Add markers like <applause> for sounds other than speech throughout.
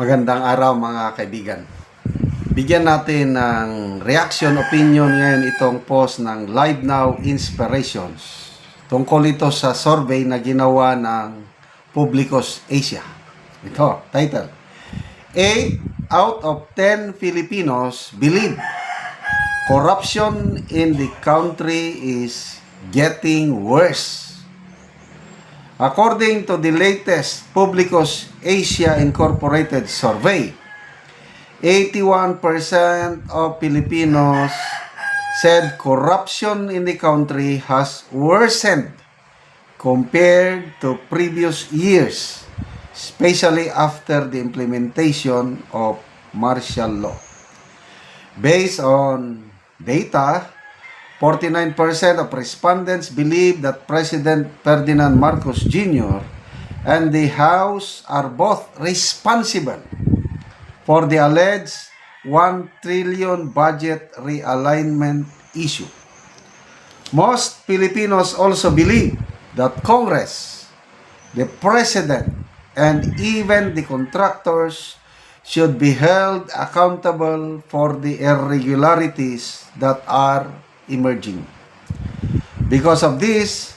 Magandang araw mga kaibigan. Bigyan natin ng reaction opinion ngayon itong post ng Live Now Inspirations. Tungkol ito sa survey na ginawa ng Publicos Asia. Ito, title. 8 out of 10 Filipinos believe corruption in the country is getting worse. According to the latest Publicos Asia Incorporated survey, 81% of Filipinos said corruption in the country has worsened compared to previous years, especially after the implementation of martial law. Based on data, 49% of respondents believe that President Ferdinand Marcos Jr. and the House are both responsible for the alleged 1 trillion budget realignment issue. Most Filipinos also believe that Congress, the President, and even the contractors should be held accountable for the irregularities that are emerging. Because of this,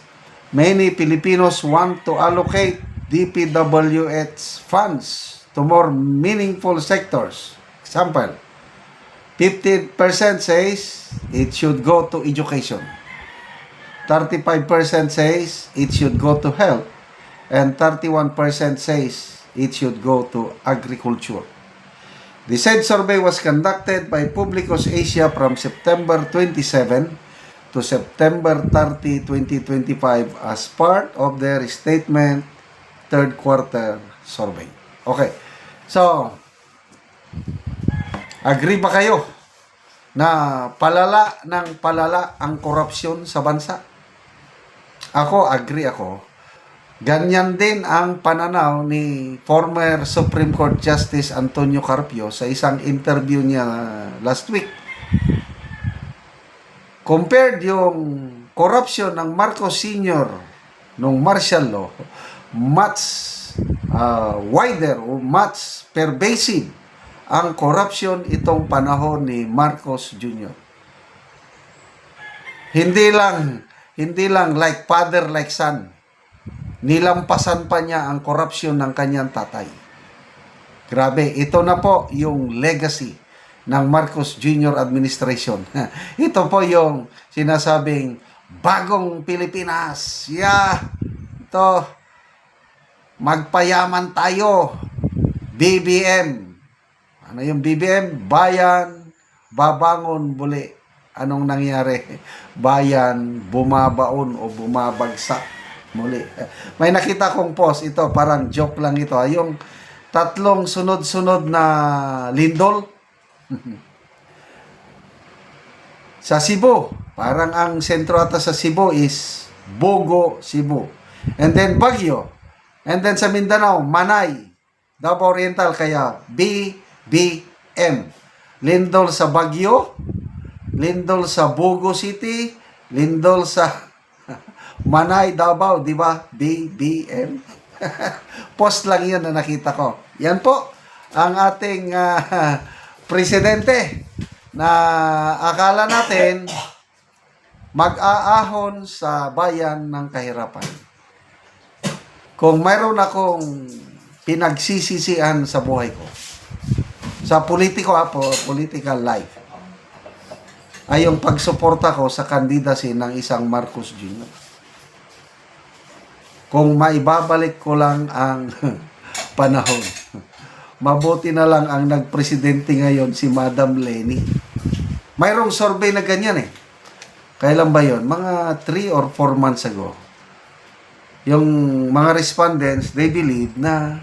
many Filipinos want to allocate DPWH funds to more meaningful sectors. Example, 50% says it should go to education. 35% says it should go to health. And 31% says it should go to agriculture. The said survey was conducted by Publicos Asia from September 27 to September 30, 2025 as part of their statement third quarter survey. Okay. So, agree ba kayo na palala ng palala ang korupsyon sa bansa? Ako, agree ako. Ganyan din ang pananaw ni former Supreme Court Justice Antonio Carpio sa isang interview niya last week. Compared yung corruption ng Marcos Sr. nung martial law, much uh, wider o much pervasive ang corruption itong panahon ni Marcos Jr. Hindi lang hindi lang like father like son nilampasan pa niya ang korupsyon ng kanyang tatay. Grabe, ito na po yung legacy ng Marcos Jr. administration. <laughs> ito po yung sinasabing bagong Pilipinas. Yeah, ito, magpayaman tayo. BBM. Ano yung BBM? Bayan, babangon muli. Anong nangyari? <laughs> Bayan, bumabaon o bumabagsak muli. May nakita kong post ito, parang joke lang ito. Yung tatlong sunod-sunod na lindol <laughs> sa Cebu. Parang ang sentro ata sa Cebu is Bogo, Cebu. And then Baguio. And then sa Mindanao, Manay. Davao Oriental, kaya BBM. Lindol sa Baguio, Lindol sa Bogo City, Lindol sa Manay, Davao, di ba? BBM. <laughs> Post lang yun na nakita ko. Yan po ang ating ah, <laughs> presidente na akala natin mag-aahon sa bayan ng kahirapan. Kung mayroon akong pinagsisisihan sa buhay ko, sa politiko po, political life, ay yung pagsuporta ko sa candidacy ng isang Marcos Jr. Kung maibabalik ko lang ang <laughs> panahon, mabuti na lang ang nagpresidente ngayon si Madam Lenny. Mayroong survey na ganyan eh. Kailan ba yon? Mga 3 or 4 months ago. Yung mga respondents, they believe na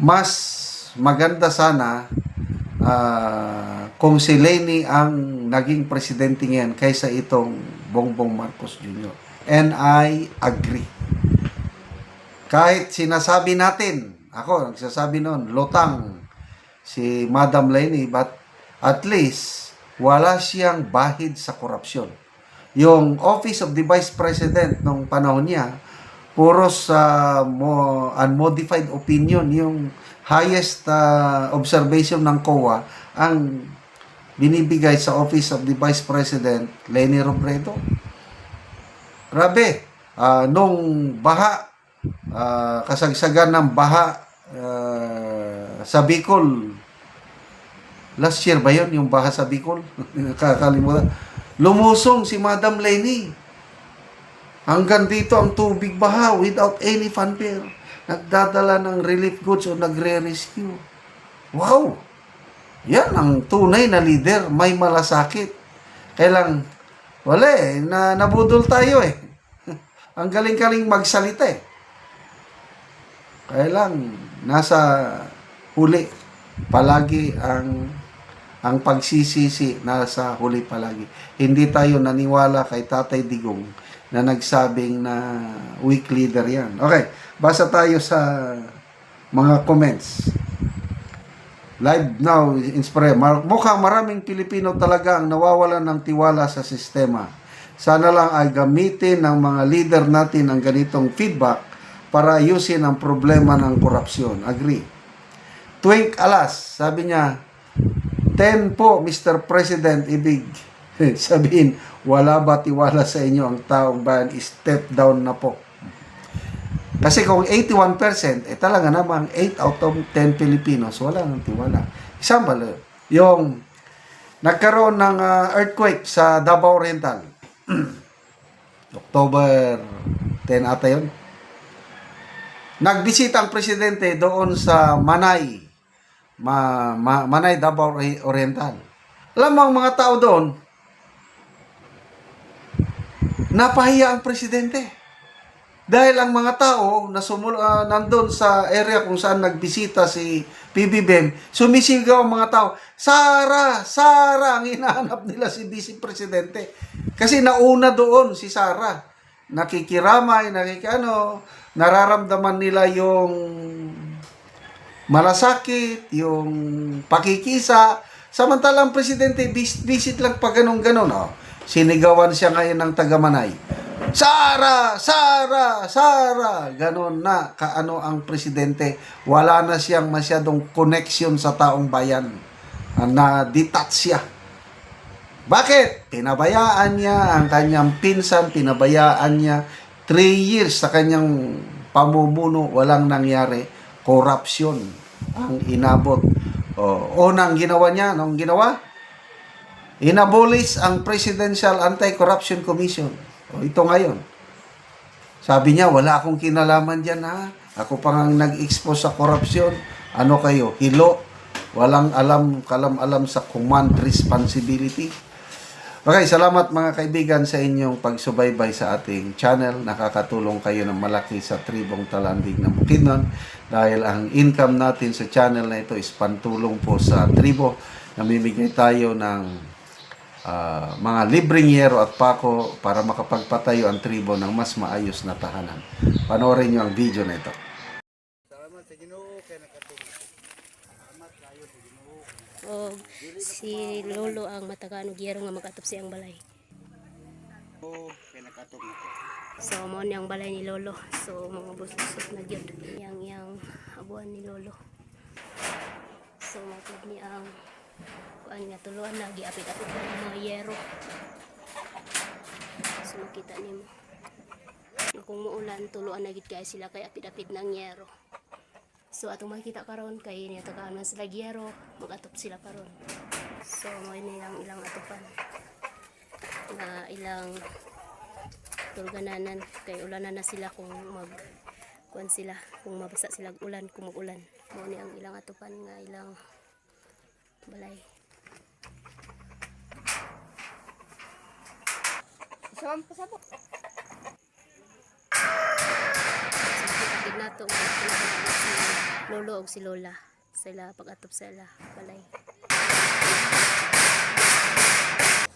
mas maganda sana ah, kung si Lenny ang naging presidente ngayon kaysa itong Bongbong Marcos Jr. And I agree. Kahit sinasabi natin, ako nagsasabi noon, lutang si Madam Lenny, but at least wala siyang bahid sa korupsyon. Yung Office of the Vice President nung panahon niya, puro sa mo, unmodified opinion yung highest ah, observation ng COA ang binibigay sa Office of the Vice President Leni Robredo. Grabe, ah, nung baha, ah, kasagsagan ng baha ah, sa Bicol, last year ba yun, yung baha sa Bicol? <laughs> Kakalimutan. Lumusong si Madam Leni. Hanggang dito ang tubig baha without any fanfare. Nagdadala ng relief goods o nagre-rescue. Wow! Yan ang tunay na leader. May malasakit. Kailang, wala eh. Na, nabudol tayo eh. <laughs> ang galing-galing magsalita eh. Kailang, nasa huli. Palagi ang ang pagsisisi nasa huli palagi. Hindi tayo naniwala kay Tatay Digong na nagsabing na weak leader yan. Okay, basa tayo sa mga comments. Live now, inspire. Mukhang maraming Pilipino talaga ang nawawalan ng tiwala sa sistema. Sana lang ay gamitin ng mga leader natin ang ganitong feedback para ayusin ang problema ng korupsyon. Agree. Twink Alas, sabi niya, 10 po, Mr. President, ibig <laughs> sabihin, wala ba tiwala sa inyo ang taong bayan, step down na po. Kasi kung 81%, eh talaga namang 8 out of 10 Filipinos, wala nang tiwala. Example, yung nagkaroon ng ah, earthquake sa Davao Oriental. <clears throat> October 10 ata yun. Nagbisita ang presidente doon sa Manay, Ma, Ma- Manay, Davao Oriental. Alam mo ang mga tao doon, napahiya ang presidente. Dahil ang mga tao na sumul ah, nandun sa area kung saan nagbisita si PBBM, sumisigaw ang mga tao, Sara! Sara! Ang hinahanap nila si Vice Presidente. Kasi nauna doon si Sara. Nakikiramay, nakikano, nararamdaman nila yung malasakit, yung pakikisa. Samantalang presidente, vis- visit lang pa ganun-ganun. Oh. Sinigawan siya ngayon ng tagamanay. Sara! Sara! Sara! Ganon na kaano ang presidente. Wala na siyang masyadong connection sa taong bayan. Na detach siya. Bakit? Pinabayaan niya ang kanyang pinsan, pinabayaan niya. Three years sa kanyang pamumuno, walang nangyari. Corruption ang inabot. O, unang ginawa niya, anong ginawa? Inabolis ang Presidential Anti-Corruption Commission. O, ito ngayon. Sabi niya, wala akong kinalaman dyan ha. Ako pa nga nag-expose sa korupsyon. Ano kayo? Hilo. Walang alam, kalam-alam sa command responsibility. Okay, salamat mga kaibigan sa inyong pagsubaybay sa ating channel. Nakakatulong kayo ng malaki sa tribong talandig ng Bukidnon dahil ang income natin sa channel na ito is pantulong po sa tribo. Namimigay tayo ng ah, mga libreng yero at pako para makapagpatayo ang tribo ng mas maayos na tahanan. Panoorin nyo ang video na ito. O si lolo ang matagaan og yero nga magatop siyang balay. So mo ni ang balay ni lolo. So mga busot na gyud yang yang abuan ni lolo. So matod ni ang kuan nga tuluan na giapit-apit na ang mga yero. So makita nimo. Kung muulan tuluan na gid kay sila kay apit-apit ng yero. So atong makita karon kay niya tagaan man sila giyero, magatop sila karon. So mo nilang ilang atupan. Na ilang tulgananan kay ulanan na sila kung mag kuan sila kung mabasa sila og ulan kung mag-ulan. Mo ni ang ilang atupan nga ilang balay. Saan pa sabok? So kapatid nato pinakalaan si lolo og si lola sila pag-atop sila balay.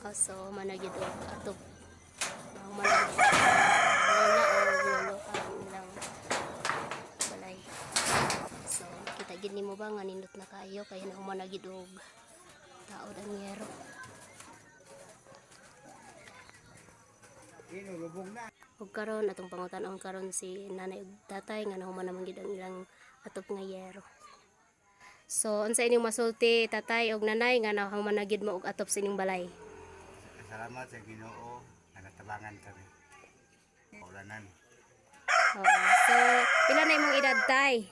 Ah, so managid og atop ang managid lola o lolo ang ilang balay. So kita gid nimo ba nga nindot na kayo kay na managid og tao ang yero. Ug karon atong pangutan-on karon si nanay ug tatay nga nahuman naman gid ang ilang atop nga yero. So, unsa inyong masulti tatay og nanay nga nahuman na gid mo og atop sa inyong balay. Salamat sa Ginoo nga natabangan kami. Ulanan. Oo. So, pila na imong edad tay?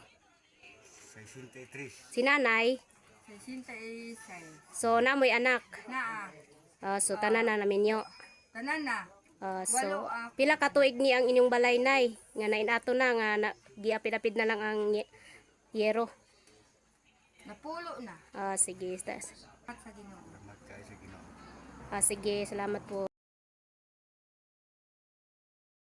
63. Si nanay. Sasinta isay. So, namoy anak. Naa. Ah, so, tanan na namin yo. Tanan na. Ah, so, ako. pila ka tuig ni ang inyong balay nay? Nga nainato na nga na, giapid-apid na lang ang yero. Napulo na. Ah, sige. tas- At sa Ginoo. Salamat kayo sa Ginoo. Ah, sige, salamat po.